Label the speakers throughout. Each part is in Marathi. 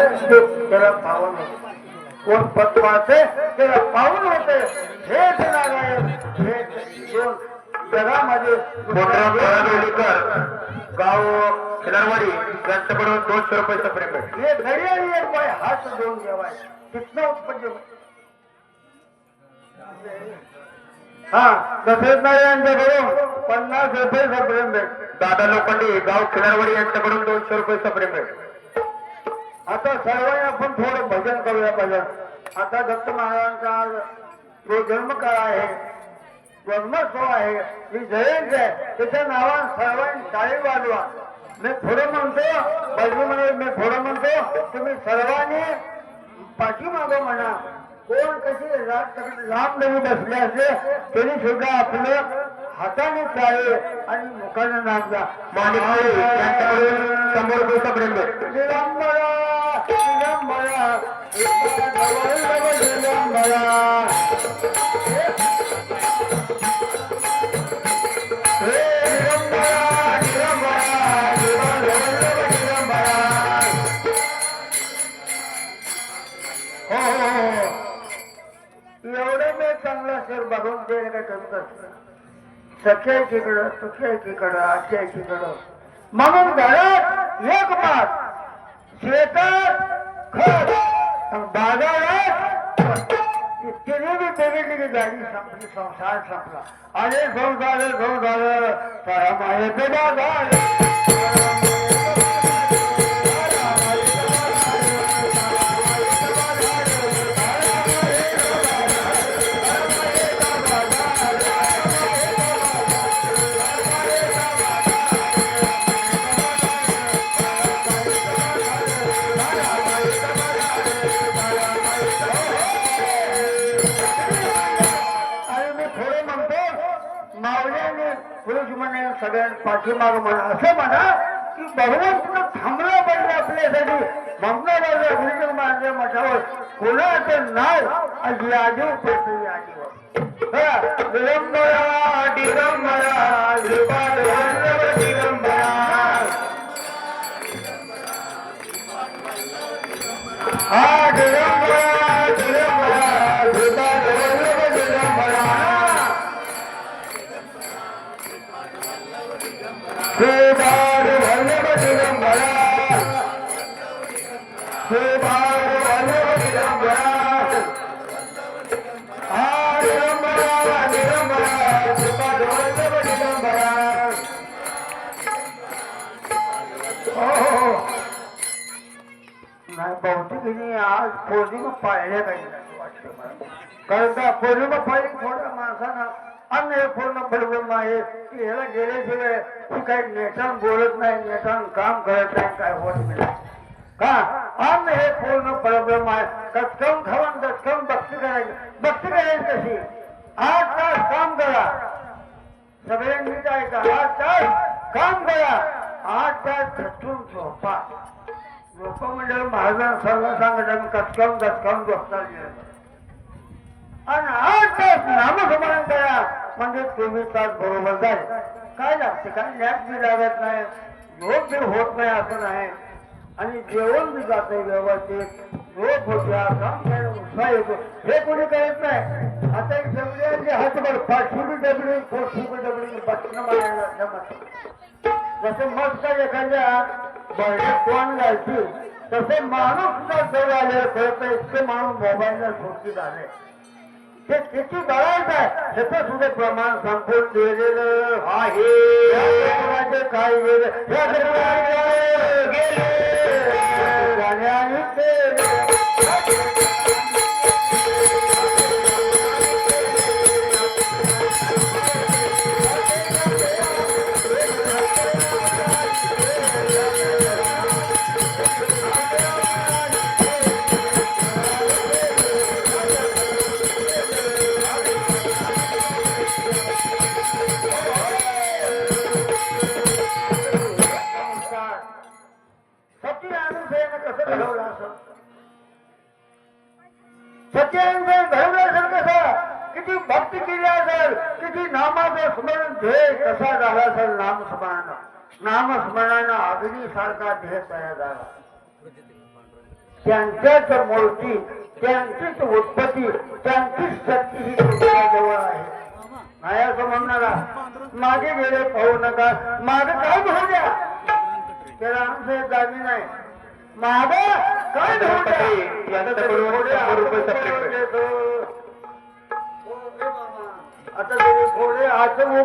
Speaker 1: त्याला पावन होते कोण पत्वाचे त्याला पावन होते हेच नारायण हे दोन जगामध्ये
Speaker 2: गाव खिलारवाडी त्यांच्याकडून दोनशे रुपयाचा प्रेम
Speaker 1: हे घडी आणि एक पाय हात देऊन घ्यावाय तिथनं उत्पन्न हा दशरथ यांच्याकडून पन्नास रुपये प्रेम भेट
Speaker 2: दादा लोखंडे गाव खिलारवाडी यांच्याकडून दोनशे रुपयाचा प्रेम भेट
Speaker 1: आता सर्वांनी आपण थोडं भजन करूया भजन आता दत्त महाराजांचा आज जो जन्मकाळ आहे जन्मोत्सव आहे ही जयंती आहे त्याच्या नावानं सर्वांनी टाळी वाजवा. मी थोडं म्हणतो बाजू म्हणे मी थोडं म्हणतो तुम्ही सर्वांनी पाठीमागं म्हणा. कोण कशी रात लांब नवी बसले असले तरी सुद्धा आपलं हाताने चाळे आणि मुखाने द्या
Speaker 2: माणिक यांच्याकडून शंभर रुपयाचा प्रेम
Speaker 1: हे हो हो. एवढं मी चांगला सर बघून दे काय कमी करतो सख्या एकीकडं सुख्या एकीकडं आजच्या एकीकडं म्हणून घरात एक पाच शेतात खत बाजारात तिने बी बघितली की गाडी संपली संसार संपला. अरे संसार संसार सारा मायेचे बाजार. मागं पाठीमाग म्हणा असं म्हणा की भगवंत थांबलं पाहिजे आपल्यासाठी. थांबलं गुरुजी महाराज मठावर कोणाचं नाव आणि यादी उपस्थित यादीवर दिगंबरा दिगंबरा वल्लभ दिगंबरा. हा दिगंबरा. बहुतेक आज पौर्णिमा पाळल्या काही कारण का पौर्णिमा पाळली थोड्या माणसांना अन्न हे पूर्ण प्रॉब्लेम आहे. की ह्याला गेल्याशिवाय ती काही नेटान बोलत नाही नेटान काम करत नाही काय होत नाही. का? अन्न हे पूर्ण प्रॉब्लेम आहे. कचकम खाऊन दचकम भक्ती करायची. भक्ती करायची कशी? आठ तास काम करा. सगळ्यांनी काय का आठ तास काम करा. आठ तास झटून झोपा. लोक म्हणजे महाराजांना सर्व सांगत कचकावून कचकावून झोपता आणि आठ तास नामस्मरण करा म्हणजे तुम्ही तास बरोबर जाईल. काय लागते? काय लॅब बी लागत नाही. झोप बी होत नाही असं नाही. आणि जेवण बी जात नाही व्यवस्थित. झोप होत्या उत्साह येतो. हे कोणी करत नाही. आता एक जमले हातभर पाचशे बी डबडी फोरशे बी डबडी बटणं मारायला जसं मस्त एखाद्या बळण्यात तोंड घालतील तसे माणूस जवळ आले कळत इतके माणूस मोबाईलला सोडती झाले. ते किती बळायचं आहे? त्याचं सुद्धा प्रमाण संपून दिलेलं आहे. काय गेले. या प्रमाणाचे सत्य अनुसरण घडवलं किती भक्ती केली असेल किती नामाचं स्मरण ध्येय कसा झाला असेल नामस्मरण? नामस्मरणानं अग्नी सारखा ध्येय तयार झाला. त्यांच्याच मूर्ती त्यांचीच उत्पत्ती त्यांचीच शक्ती ही जवळ आहे. नाही असं म्हणणारा. मागे गेले पाहू नका. माग काय घेऊ द्या. त्याला आमचं जामीन नाही. माग काय
Speaker 2: यांच्याकडून शंभर रुपये.
Speaker 1: आता तरी थोडे हात त्यांनी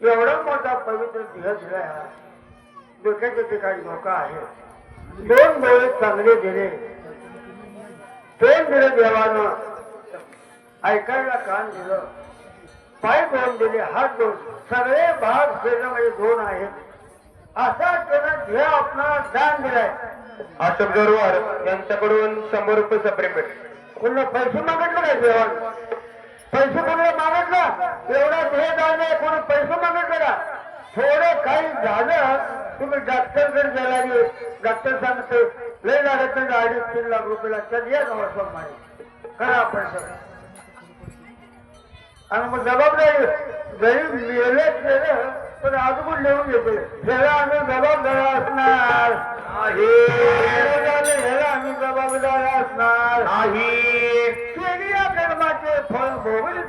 Speaker 1: एवढा मोठा पवित्र हा डोक्याच्या ठिकाणी धोका आहे दोन डोळे चांगले दिले. दोन दिले देवानं. ऐकायला कान दिलं. पाय दोन दिले हात दोन. सगळे भाग शरीरामध्ये दोन आहेत. असा त्यानं देह आपणाला दान दिलाय.
Speaker 2: अशोक जोरवार यांच्याकडून शंभर रुपये सप्रेमेंट
Speaker 1: कोणाला पैसे मागितले काय देवान? पैसे कोणाला मागितलं? एवढा हे आहे कोणी पैसे मागितलं का? थोडं काही झालं तुम्ही डॉक्टरकडे गेला डॉक्टर सांगते लय लागत नाही अडीच तीन लाख रुपये लागतात या नवं माहिती करा आपण सगळं आणि मग जबाबदारी जरी मेलेच गेलं पण आजून लिहून घेते ज्याला आम्ही जबाबदार असणार. आम्ही जबाबदार असणार.
Speaker 2: नाही.
Speaker 1: कर्माचे फळ भोगले